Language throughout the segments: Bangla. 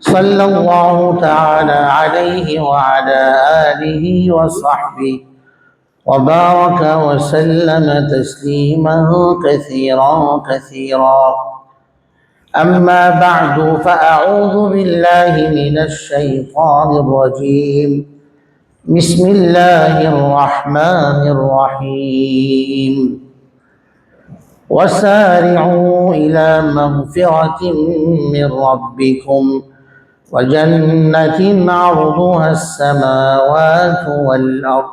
صلى الله تعالى عليه وعلى آله وصحبه وبارك وسلم تسليما كثيرا كثيرا. أما بعد فأعوذ بالله من الشيطان الرجيم. بسم الله الرحمن الرحيم. وسارعوا إلى مغفرة من ربكم. وجنة عرضها السماوات والأرض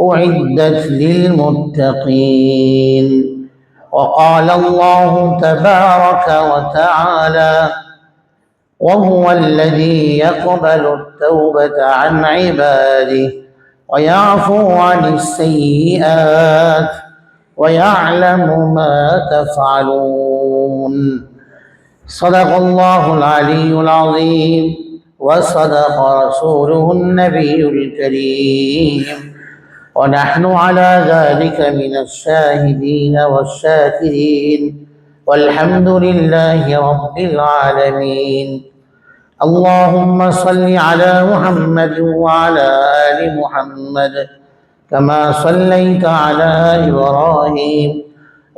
أعدت للمتقين. وقال الله تبارك وتعالى وهو الذي يقبل التوبة عن عباده ويعفو عن السيئات ويعلم ما تفعلون. صدق الله العلي العظيم وصدق رسوله النبي الكريم. ونحن على ذلك من الشاهدين والشاكرين. والحمد لله رب العالمين. اللهم صل على محمد وعلى آل محمد كما صليت على إبراهيم.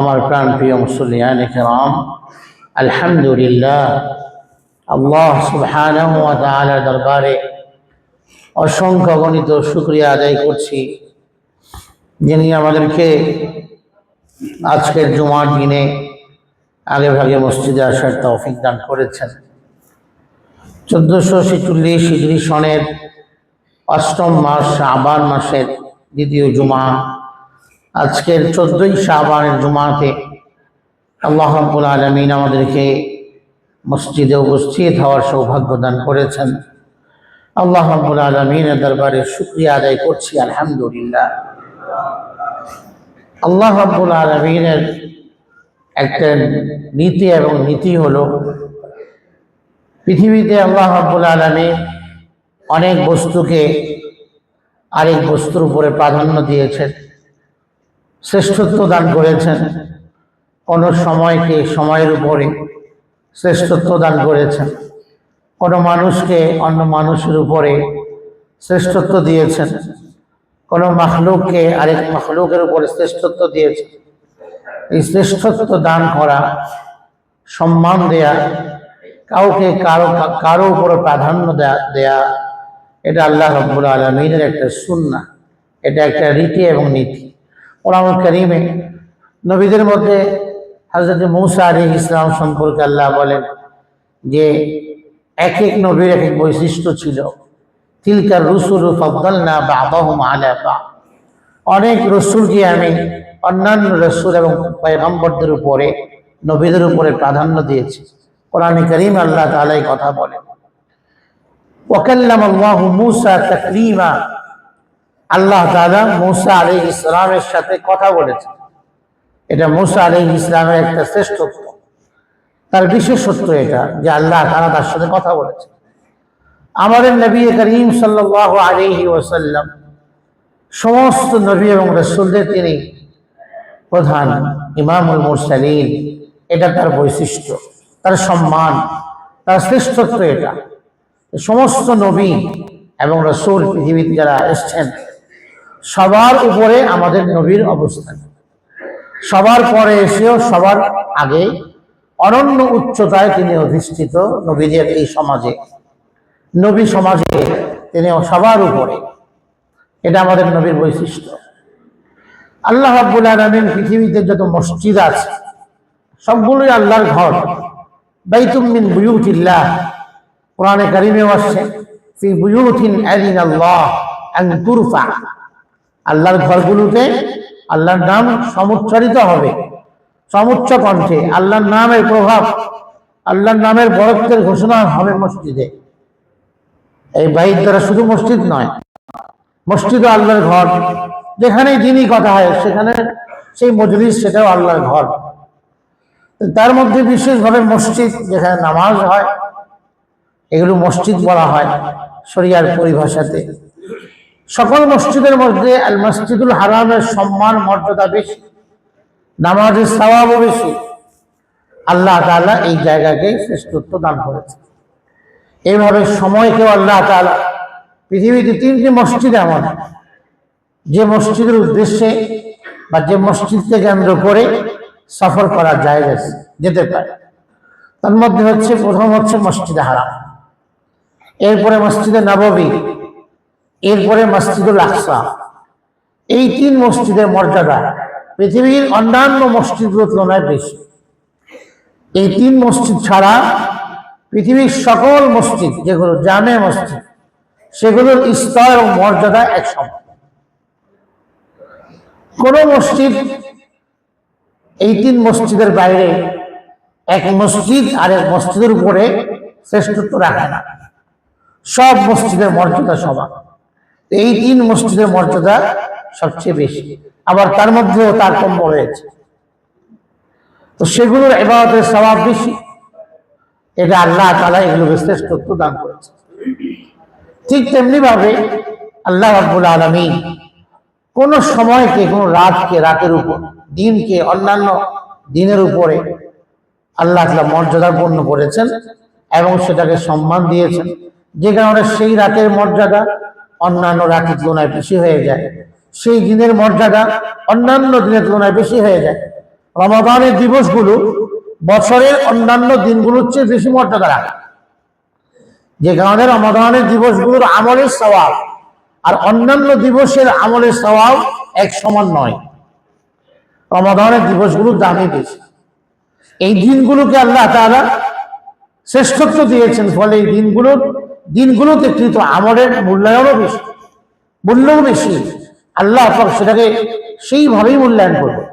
আমার প্রাণ প্রিয় মুসলিয়ান কেরাম, আলহামদুলিল্লাহ। আল্লাহ সুবহান দরবারে অসংখ্য গণিত শুক্রিয়া আদায় করছি যিনি আমাদেরকে আজকের জুমার দিনে আগে ভাগে মসজিদে আসার তৌফিক দান করেছেন। চোদ্দশো ছেচল্লিশ সনের অষ্টম মাস আবার মাসের দ্বিতীয় জুমা আজকের চোদ্দই শাবানের জুমাতে আল্লাহ রাব্বুল আলমিন আমাদেরকে মসজিদে উপস্থিত হওয়ার সৌভাগ্য দান করেছেন। আল্লাহ রাব্বুল আলমিনের দরবারে শুক্রিয়া আদায় করছি, আলহামদুলিল্লাহ। আল্লাহ রাব্বুল আলমিনের একটা নীতি এবং নীতি হলো, পৃথিবীতে আল্লাহ রাব্বুল আলমী অনেক বস্তুকে আরেক বস্তুর উপরে প্রাধান্য দিয়েছেন। শ্রেষ্ঠত্ব দান করেছেন। কোন সময়কে সময়ের উপরে শ্রেষ্ঠত্ব দান করেছেন। কোনো মানুষকে অন্য মানুষের উপরে শ্রেষ্ঠত্ব দিয়েছেন। কোনো মাখলুককে আরেক মাখলুকের উপরে শ্রেষ্ঠত্ব দিয়েছেন। এই শ্রেষ্ঠত্ব দান করা, সম্মান দেয়া, কাউকে কারও কারও উপরে প্রাধান্য দেয়া এটা আল্লাহ রব্বুল আলমিনের একটা সুন্না এটা একটা রীতি এবং নীতি। কোরআন করিমে নবীদের মধ্যে হজরত মৌসা আলী ইসলাম সম্পর্কে আল্লাহ বলেন যে এক এক নবীর এক এক বৈশিষ্ট্য ছিল তিলকার রসুল ফদ্দল না বা আবাহম আলা বা অনেক রসুলকে আমি অন্যান্য রসুল এবং পয়গম্বরদের উপরে, নবীদের উপরে প্রাধান্য দিয়েছি। কোরআনে করিম আল্লাহ তালাই কথা বলেন ওকাল্লাম আল্লাহ তকলিমা আল্লাহ দাদা মুসা আলী ইসলামের সাথে কথা বলেছেন। এটা মুসা আলী ইসলামের একটা শ্রেষ্ঠত্ব। তার বিশেষত্ব এটা যে আল্লাহ তারা তার সাথে কথা বলেছে আমাদের নবী করিম সাল্লাহ আলিহি ওসাল্লাম সমস্ত নবী এবং রসুলদের তিনি প্রধান ইমামুল মুরসালিন। এটা তার বৈশিষ্ট্য, তার সম্মান, তার শ্রেষ্ঠত্ব এটা। সমস্ত নবী এবং রসুল পৃথিবীতে যারা এসছেন সবার উপরে আমাদের নবীর অবস্থান। সবার পরে এসেও সবার আগে অনন্য উচ্চতায় তিনি অধিষ্ঠিত নবীদের এই সমাজে। নবী সমাজে তিনি সবার উপরে। এটা আমাদের নবীর বৈশিষ্ট্য। আল্লাহ রাব্বুল আলামিন পৃথিবীতে যত মসজিদ আছে, সবগুলোই আল্লাহর ঘর। বাইতুম মিন বুয়ুতিল্লাহ। কোরআনে কারিমেও আসছে, ফি বুয়ুতিন আযিনাল্লাহ আন তুরফা। আল্লাহর ঘরগুলোতে আল্লাহর নাম সমুচ্চারিত হবে। সমুচ্চ কণ্ঠে আল্লাহর নামের প্রভাব, আল্লাহর নামের বরত্বের ঘোষণা হবে মসজিদে। এই বাহির দ্বারা শুধু মসজিদ নয় মসজিদ আল্লাহর ঘর। যেখানে দিনই কথা হয়, সেখানে সেই মজলিস সেটাও আল্লাহর ঘর। তার মধ্যে বিশেষভাবে মসজিদ, যেখানে নামাজ হয়, এগুলো মসজিদ বলা হয় শরিয়ার পরিভাষাতে। সকল মসজিদের মধ্যে আল মসজিদুল হারামের সম্মান, মর্যাদা বেশি, নামাজের সওয়াবও বেশি। আল্লাহ তাআলা এই জায়গাকে শ্রেষ্ঠত্ব দান করেছে এইভাবে সময়কেও আল্লাহ তাআলা, পৃথিবীতে তিনটি মসজিদ এমন, যে মসজিদের উদ্দেশ্যে বা যে মসজিদকে কেন্দ্র করে সফর করা যায় যেতে পারে। তার মধ্যে হচ্ছে, প্রথম হচ্ছে মসজিদে হারাম। এরপরে মসজিদে নববী এরপরে মসজিদুল আকসা। এই তিন মসজিদের মর্যাদা পৃথিবীর অন্যান্য মসজিদগুলোর তুলনায় বেশি। এই তিন মসজিদ ছাড়া পৃথিবীর সকল মসজিদ, যেগুলো জামে মসজিদ, সেগুলোর স্তর এবং মর্যাদা এক সমান কোন মসজিদ এই তিন মসজিদের বাইরে এক মসজিদ আর এক মসজিদের উপরে শ্রেষ্ঠত্ব রাখে না। সব মসজিদের মর্যাদা সমান। এই তিন মসজিদের মর্যাদা সবচেয়ে বেশি। আবার তার মধ্যেও তার তারতম্য রয়েছে। তো সেগুলোর এবারতের স্বভাব বেশি। এটা আল্লাহ তালা এগুলোকে শ্রেষ্ঠত্ব দান করেছে ঠিক তেমনি ভাবে আল্লাহ রাব্বুল আলমী কোন সময়কে, কোন রাতকে, রাতের উপর, দিনকে, অন্যান্য দিনের উপরে আল্লাহ তালা মর্যাদাপূর্ণ করেছেন এবং সেটাকে সম্মান দিয়েছেন। যে কারণে সেই রাতের মর্যাদা অন্যান্য রাতের তুলনায় বেশি হয়ে যায়। সেই দিনের মর্যাদা অন্যান্য দিনের তুলনায় বেশি হয়ে যায়। রমাদানের দিবসগুলো বছরের অন্যান্য দিনগুলোর চেয়ে বেশি মর্যাদা রাখে। যে কারণে রমাদানের দিবসগুলোর আমলের স্বভাব আর অন্যান্য দিবসের আমলের স্বভাব এক সমান নয়। রমাদানের দিবসগুলোর দামই বেশি। এই দিনগুলোকে আল্লাহ তারা শ্রেষ্ঠত্ব দিয়েছেন। ফলে এই দিনগুলোর দিনগুলোতে কৃত আমলের মূল্যায়নও বেশি, মূল্যও বেশি। আল্লাহ পাক সেটাকে সেইভাবেই মূল্যায়ন করবে।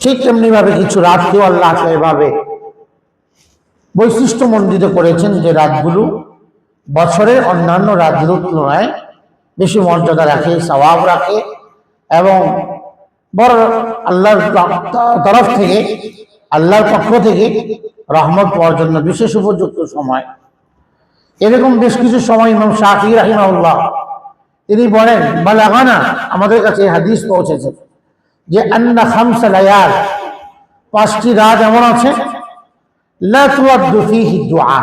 ঠিক তেমনি ভাবে কিছু রাতকেও আল্লাহ এভাবে বৈশিষ্ট্য মণ্ডিত করেছেন যে রাতগুলো বছরের অন্যান্য রাতগুলোর তুলনায় বেশি মর্যাদা রাখে স্বভাব রাখে এবং বড় আল্লাহর তরফ থেকে, আল্লাহর পক্ষ থেকে রহমত পাওয়ার জন্য বিশেষ উপযুক্ত সময় এরকম বেশ কিছু সময় ইমাম শাহি রাহিমাউল্লাহ তিনি বলেন, বালাগানা আমাদের কাছে হাদিস পৌঁছেছে যে, আন্না খামসা লায়াল, পাঁচটি রাত এমন আছে দুআ,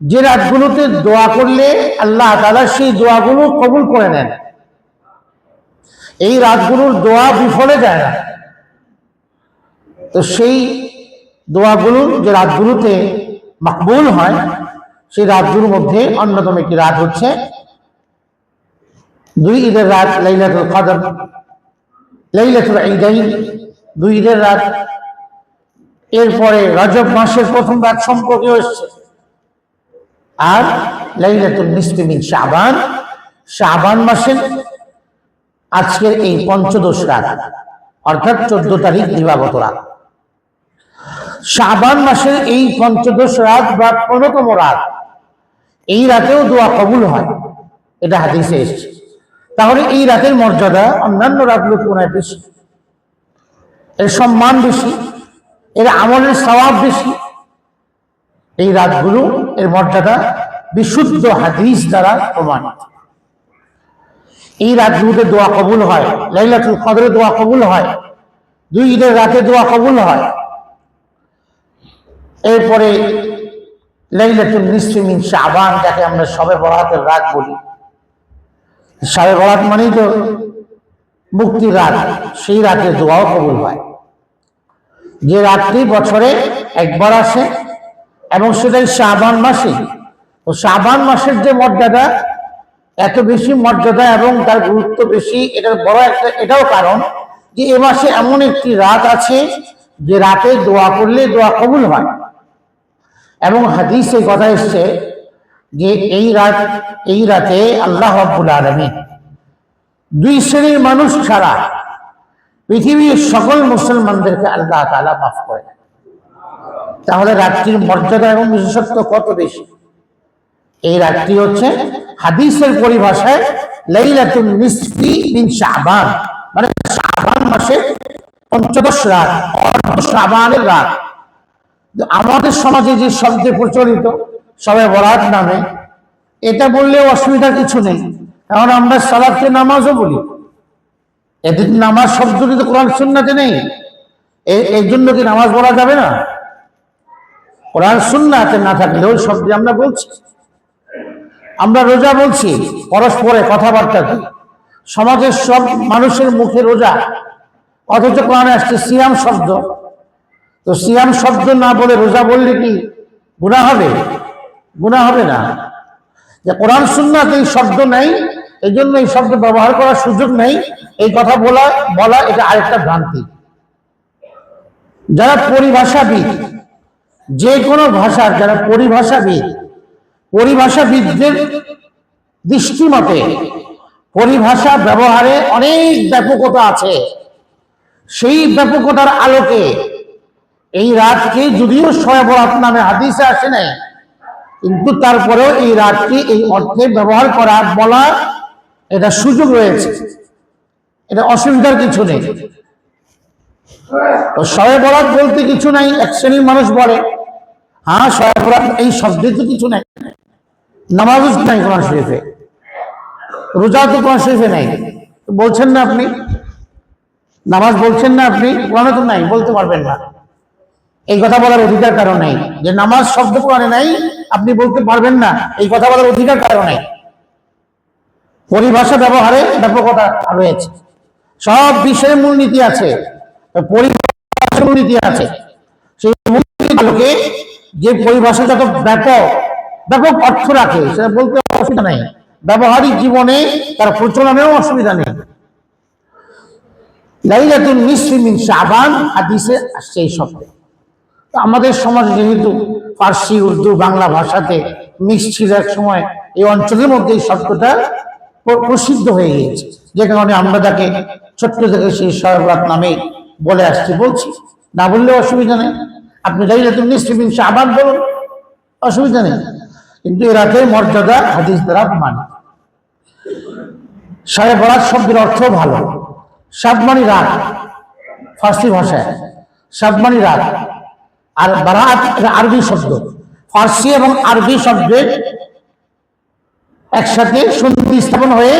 যে রাতগুলোতে দোয়া করলে আল্লাহ তাআলা সেই দোয়াগুলো কবুল করে নেন। এই রাতগুলোর দোয়া বিফলে যায় না। তো সেই দোয়াগুলো যে রাতগুলোতে মাকবুল হয় সেই রাতগুলোর মধ্যে অন্যতম একটি রাত হচ্ছে দুই ঈদের রাত লাইলাতুল কদর, লাইলাতুল ঈদাইন। দুই ঈদের রাত, এরপরে রজব মাসের প্রথম রাত সম্পর্কে এসছে আর লাইলাতুল নিসফি মিন শাবান শাবান মাসের আজকের এই পঞ্চদশ রাত, অর্থাৎ চোদ্দ তারিখ দিবাগত রাত। শাবান মাসের এই পঞ্চদশ রাত বা অন্যতম রাত এই রাতেও দোয়া কবুল হয়। এটা হাদিসে এসছে। তাহলে এই রাতের মর্যাদা অন্যান্য রাতগুলো তুলনায় বেশি। এর সম্মান বেশি, এর আমলের স্বভাব বেশি। এই রাতগুলো এর মর্যাদা বিশুদ্ধ হাদিস দ্বারা প্রমাণিত। এই রাতগুলোতে দোয়া কবুল হয়, লাইলাতুল কদরে দোয়া কবুল হয়, দুই ঈদের রাতে দোয়া কবুল হয়। এরপরে লাইলাতুল নিসফি মিন শাবান, যাকে আমরা সবে বরাতের রাত বলি। সবে বরাত মানেই তো মুক্তির রাত, সেই রাতে দোয়াও কবুল হয়। যে রাত্রি বছরে একবার আসে, এবং সেটাই শাবান মাসে। তো শাবান মাসের যে মর্যাদা, এত বেশি মর্যাদা এবং তার গুরুত্ব বেশি, এটার বড় একটা, এটাও কারণ যে এ মাসে এমন একটি রাত আছে যে রাতে দোয়া করলে দোয়া কবুল হয়। এবং হাদিসে কথা এসছে যে এই রাত, এই রাতে আল্লাহ আব্বুল আলমী দুই শ্রেণির মানুষ ছাড়া পৃথিবীর সকল মুসলমানদেরকে আল্লাহ তালা মাফ করে তাহলে রাত্রির মর্যাদা এবং বিশেষত্ব কত বেশি? এই রাত্রি হচ্ছে হাদিসের পরিভাষায় লাইলাতুল নিসফি মিন শাবান মানে শাবান মাসের পঞ্চদশ রাত শাবানের রাত। আমাদের সমাজে যে শব্দে প্রচলিত, সবে বরাত নামে, এটা বললে অসুবিধা কিছু নেই। কারণ আমরা সালাদকে নামাজও বলি। এদের নামাজ শব্দ তো কোরআন সুন্নাতে নেই। এ- এর জন্য কি নামাজ পড়া যাবে না? কোরআন সুন্নাতে না থাকলেও শব্দে আমরা বলছি। আমরা রোজা বলছি, পরস্পরে কথাবার্তা কি? সমাজের সব মানুষের মুখে রোজা, অথচ কোরআনে আসছে সিয়াম শব্দ। তো সিয়াম শব্দ না বলে রোজা বললে কি গুণা হবে? গুণা হবে না। যে কোরআন সুন্নাতে এই শব্দ নেই এই জন্য এই শব্দ ব্যবহার করার সুযোগ নেই, এই কথা বলা বলা এটা আরেকটা ভ্রান্তি। যারা পরিভাষাবিদ, যে কোনো ভাষার যারা পরিভাষাবিদ, পরিভাষাবিদদের দৃষ্টিমতে পরিভাষা ব্যবহারে অনেক ব্যাপকতা আছে। সেই ব্যাপকতার আলোকে এই রাতকে যদিও শয়বরাত নামে হাদিসে আসে নাই, কিন্তু তারপরেও এই রাতকে এই অর্থে ব্যবহার করা, বলা এটা সুযোগ রয়েছে। এটা অসুবিধার কিছু নেই। তো শয়ে বরাত বলতে কিছু নাই, এক শ্রেণির মানুষ বলে। হ্যাঁ শয়ে বরাত এই শব্দে তো কিছু নাই। নামাজও নাই কোরআন শরীফে। রোজা তো কোরআন শরীফে নাই। বলছেন না আপনি? নামাজ বলছেন না আপনি? কোরআনে তো নাই, বলতে পারবেন না। এই কথা বলার অধিকার কারও নেই। যে নামাজ শব্দ কোরআনে নাই, আপনি বলতে পারবেন না, এই কথা বলার অধিকার কারও নেই। পরিভাষা ব্যবহারে ব্যাপকতা রয়েছে। সব বিষয়ে মূলনীতি আছে। মূলনীতি আছে। সেই যে পরিভাষা যত ব্যাপক ব্যাপক অর্থ রাখে, সেটা বলতে অসুবিধা নেই। ব্যবহারিক জীবনে তার প্রচলনেও অসুবিধা নেই। লাইলাতুল নিসফি মিন শাবান, হাদিসে আসছে এই শব্দে আমাদের সমাজে যেহেতু ফার্সি, উর্দু, বাংলা ভাষাতে মিক্স ছিল এক সময়, এই অঞ্চলের মধ্যে এই শব্দটা প্রসিদ্ধ হয়ে গিয়েছে। যে কারণে আমরা তাকে ছোট্ট থেকে সেই সরবরাত নামে বলে আসছি, বলছি। না বললে অসুবিধা নেই। আপনি লাইলাতুল নিসফি মিন আবার বলুন। অসুবিধা নেই। কিন্তু এ রাতের মর্যাদা হাদিস দ্বারা মানে সাড়ে বরাত শব্দের অর্থ ভালো। সাতমানি রাত ফার্সি ভাষায়। সাতমানি রাত আর বারাত আরবি শব্দ। ফার্সি এবং আরবি শব্দের একসাথে সন্ধি স্থাপন হয়ে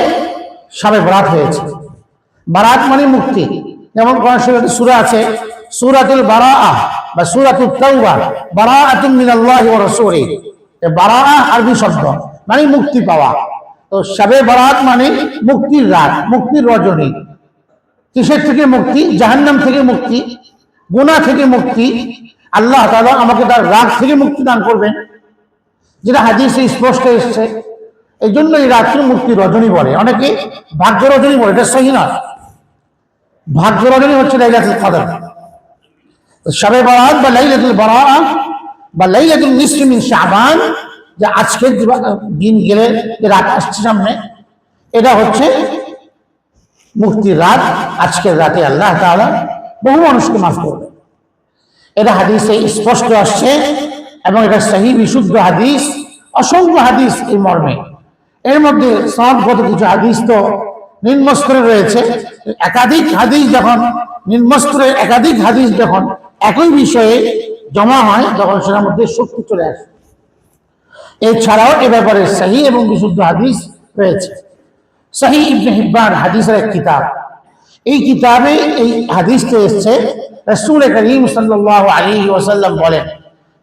সাবে বরাত হয়েছে। বারাত মানে মুক্তি। যেমন কোরআন শরীফে সূরা আছে, সূরাতুল বারাআ বা সূরাতুত তাওবা বারাআতুম মিনাল্লাহি ওয়া রাসূলিহি এই বারাআ আরবি শব্দ মানে মুক্তি পাওয়া। তো সাবে বারাত মানে মুক্তির রাত, মুক্তির রজনী। কিসের থেকে মুক্তি? জাহান্নাম থেকে মুক্তি, গুনাহ থেকে মুক্তি আল্লাহ তাআলা আমাকে তার রাগ থেকে মুক্তি দান করবেন। যেটা হাদিসে স্পষ্ট এসছে। এই জন্য এই রাত্রি মুক্তি রজনী বলে। অনেকে ভাগ্য রজনী বলে, এটা সহি নয়। ভাগ্য রজনী হচ্ছে লাইলাতুল কদর। সবে বরাত বা লাইলাতুল বরাত বা লাইলাতুল নিসফি মিন শাবান, যে আজকের দিন গেলে যে রাত আসছে সামনে, এটা হচ্ছে মুক্তির রাত। আজকের রাতে আল্লাহ তাআলা বহু মানুষকে মাফ করবে এটা হাদিসে স্পষ্ট আসছে এবং এটা সহি বিশুদ্ধ হাদিস, অসংখ্য হাদিস এই মর্মে। এর মধ্যে সনদগত কিছু হাদিস তো নিম্নস্তরে রয়েছে। একাধিক হাদিস যখন নিম্নস্তরের একাধিক হাদিস যখন একই বিষয়ে জমা হয়, তখন সেটার মধ্যে শক্তি চলে আসে। এছাড়াও এ ব্যাপারে সহি এবং বিশুদ্ধ হাদিস রয়েছে। সহি ইবনে হিব্বান হাদিসের এক কিতাব। এই কিতাবে এই হাদিসটা এসছে রাসূল করিম সাল্লাল্লাহু আলাইহি ওয়াসাল্লাম বলেন,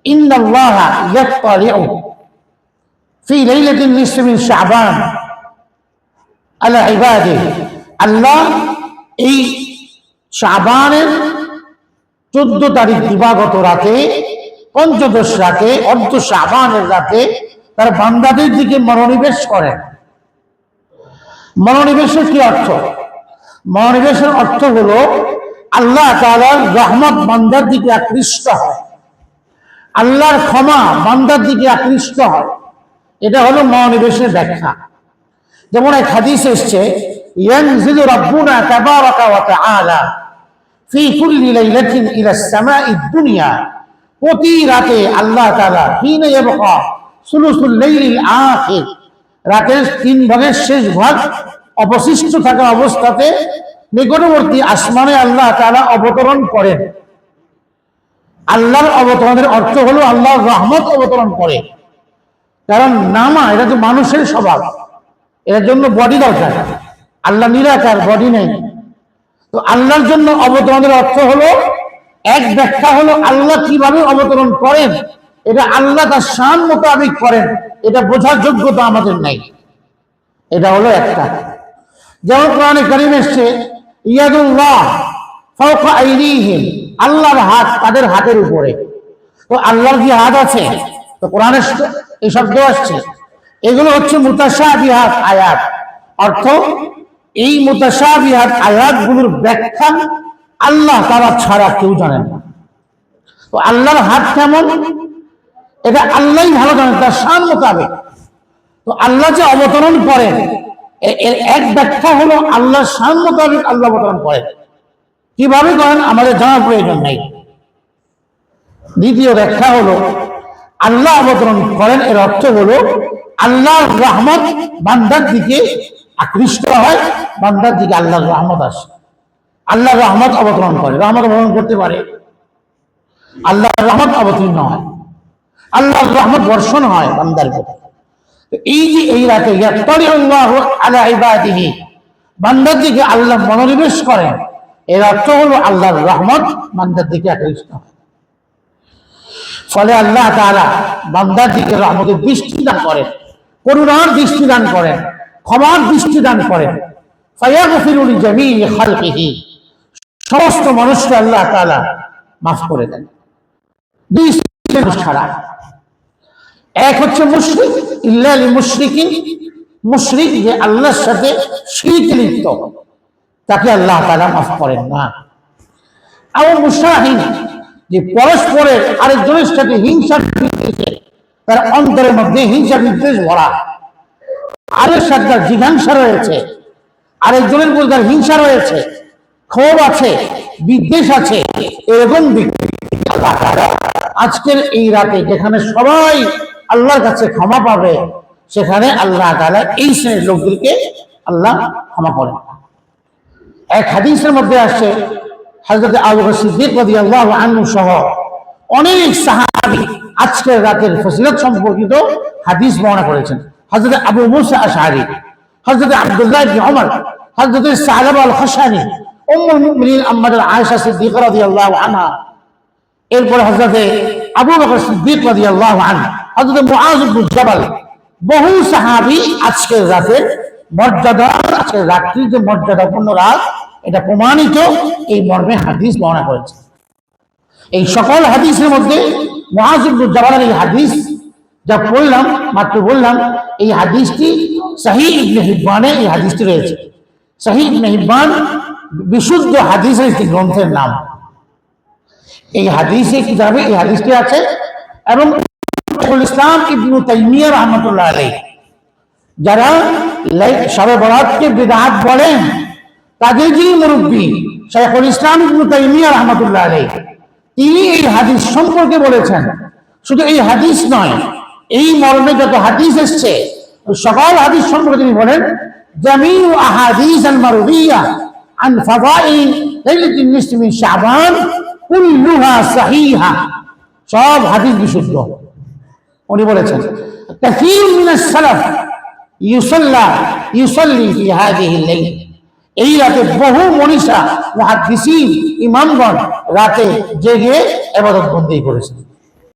ইন্নাল্লাহ ইয়াত্তালিউ ফি লাইলাতিন নিসফি মিন শাবান আলা ইবাদিহি আল্লাহ এই শাবানের চোদ্দ তারিখ দিবাগত রাতে, পঞ্চদশ রাতে, অর্ধ শাবানের রাতে তার বান্দাদের দিকে মনোনিবেশ করেন। মনোনিবেশের কি অর্থ? মনোনিবেশের অর্থ হলো আল্লাহ তাআলার রহমত বান্দার দিকে আকৃষ্ট হয়। আল্লাহর ক্ষমা বান্দার দিকে আকৃষ্ট হয়। এটা হলো মনোনিবেশের ব্যাখ্যা। যেমন এক হাদিস এসছে প্রতি রাতে আল্লাহ রাতের তিন ভাগের শেষ ভাগ অবশিষ্ট থাকা অবস্থাতে নিকটবর্তী আসমানে আল্লাহ তারা অবতরণ করেন। আল্লাহর অবতরণের অর্থ হলো আল্লাহর রহমত অবতরণ করে। কারণ নামা, এটা তো মানুষের স্বভাব। এর জন্য বডি দরকার। আল্লাহ নিরাকার বডি নেই। তো আল্লাহর জন্য অবতরণের অর্থ হলো, এক ব্যাখ্যা হলো আল্লাহ কীভাবে অবতরণ করেন, এটা আল্লাহ তার শান মোতাবেক করেন, এটা বোঝার যোগ্যতা আমাদের নাই। এটা হলো একটা। যেমন কোরআনে করিম এসছে আল্লাহর হাত তাদের হাতের উপরে। তো আল্লাহর কি হাত আছে? তো কোরআনে এই শব্দ আসছে। এগুলো হচ্ছে মুতাশাবিহাত আয়াত। অর্থ, এই মুতাশাবিহাত আয়াতগুলোর ব্যাখ্যা আল্লাহ তারা ছাড়া কেউ জানেন না। তো আল্লাহর হাত কেমন? এটা আল্লাহই ভালো জানেন, তার শান মোতাবেক। তো আল্লাহ যে অবতরণ করেন এর এক ব্যাখ্যা হলো আল্লাহর শান মোতাবেক আল্লাহ অবতরণ করেন কীভাবে করেন? আমাদের জানার প্রয়োজন নাই। দ্বিতীয় ব্যাখ্যা হলো, আল্লাহ অবতরণ করেন, এর অর্থ হলো আল্লাহর রহমত বান্দার দিকে আকৃষ্ট হয়, বান্দার দিকে আল্লাহর রহমত আসে। আল্লাহর রহমত অবতরণ করে। রহমত অবতরণ করতে পারে? আল্লাহর রহমত অবতীর্ণ হয়। আল্লাহর রহমত বর্ষণ হয় বান্দার প্রতি। এই যে এই রাতে বান্দার দিকে আল্লাহ মনোনিবেশ করেন এর অর্থ হলো আল্লাহর রহমত, বান্দার দিকে আকৃষ্ট ফলে আল্লাহ তাআলা বান্দার দিকে রহমতের করেন, করুণার করেন, ক্ষমার করেন। সমস্ত মানুষকে আল্লাহ তাআলা মাফ করে দেন। ছাড়া এক হচ্ছে মুশরিক, ইল্লা লিল মুশরিক যে আল্লাহর সাথে শিরক লিপ্ত, তাকে আল্লাহ তাআলা মাফ করেন না। আর মুশাহিন যে পরস্পরের আরেকজনের সাথে হিংসা বিদ্বেষে তার অন্তরের মধ্যে হিংসা বিদ্বেষ ভরা। আরেক সাথে তার জিজ্ঞাসা রয়েছে, আরেকজনের প্রতি তার হিংসা রয়েছে, ক্ষোভ আছে, বিদ্বেষ আছে, এরকম আজকের এই রাতে যেখানে সবাই আল্লাহর কাছে ক্ষমা পাবে, সেখানে আল্লাহ তাআলা এই শ্রেণির লোকদেরকে আল্লাহ ক্ষমা করেন। এক হাদিসের মধ্যে আসছে, হযরত আবু সিদ্দিক রাদিয়াল্লাহু আনহু সহ অনেক সাহাবী আজকের রাতের ফজিলত সম্পর্কিত হাদিস বর্ণনা করেছেন। হযরত আবু মুসা আশআরি, হযরত আব্দুল্লাহ ইবনে ওমর হযরত সালাবা আল খাশানি উম্মুল মুমিনিন আম্মাদার আয়েশা সিদ্দিকা রাদিয়াল্লাহু আনহা, এরপর হযরত আবু বকর সিদ্দিক রাদিয়াল্লাহু আনহু হযরত মুআজ জাবাল, বহু সাহাবী আজকের রাতের মর্যাদা, আজকের রাত্রির যে মর্যাদাপূর্ণ রাত, এটা প্রমাণিত এই মর্মে হাদিস বর্ণনা করেছে। এই সকল হাদিসের মধ্যে মহাজিবুল জাবালের এই হাদিস যা পড়লাম, মাত্র বললাম, এই হাদিসটি সাহি ইবনে হিব্বানে এই হাদিসটি রয়েছে। সাহি ইবনে হিব্বান বিশুদ্ধ হাদিসের একটি গ্রন্থের নাম। এই হাদিসে কিতাবে এই হাদিসটি আছে এবং শাইখুল ইসলাম ইবনু তাইমিয়া রহমতুল্লাহ আলাই যারা শবে বরাতকে বিদাত বলেন, তাদের যিনি মুরব্বী শাইখুল ইসলাম ইবনু তাইমিয়া রহমতুল্লাহ আলাই তিনি এই হাদিস সম্পর্কে বলেছেন। শুধু এই হাদিস নয়, এই মর্মে যত হাদিস এসছে, সকল হাদিস সম্পর্কে তিনি বলেন, জামিউ আহাদিস আল মারুবিয়া আন ফাদাইল লাইলাতুন নিসফি মিন শাবান কুল্লুহা সাহিহা। সব হাদিস বিশুদ্ধ। উনি বলেছেন এই রাতে বহু মনীষা মুহাদ্দিসিন ইমামগণ রাতে জেগে ইবাদত বন্দী করেছেন।